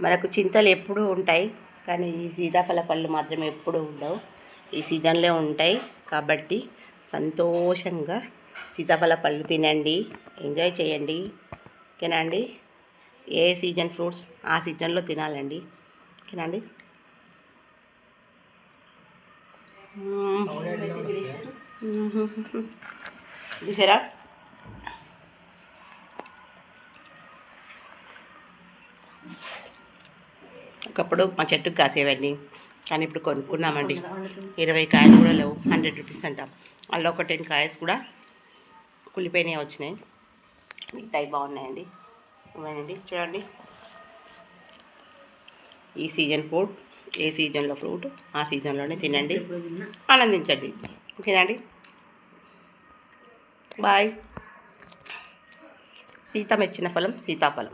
మనకు చింతలు ఎప్పుడూ ఉంటాయి కానీ ఈ సీతాఫల పళ్ళు మాత్రం ఎప్పుడూ ఉండవు. ఈ సీజన్లో ఉంటాయి కాబట్టి సంతోషంగా సీతాఫల పళ్ళు తినండి ఎంజాయ్ చేయండి. ఓకేనా అండి? ఏ సీజన్ ఫ్రూట్స్ ఆ సీజన్లో తినాలండి. ఓకేనా అండి? చూసారా? ఒకప్పుడు మా చెట్టుకు కాసేవండి. కానీ ఇప్పుడు కొనుక్కున్నామండి. ఇరవై కాయలు కూడా లేవు. హండ్రెడ్ రూపీస్ అంట. అందులో ఒక టెన్ కాయస్ కూడా కులిపోయినాయి వచ్చినాయి. మిగతాయి బాగున్నాయండి. ఇవ్వండి చూడండి. ఈ సీజన్ ఫ్రూట్ ఏ సీజన్లో ఫ్రూట్ ఆ సీజన్లోనే తినండి. ఆనందించండి. తినండి. బాయ్. సీత మెచ్చిన ఫలం సీతాఫలం.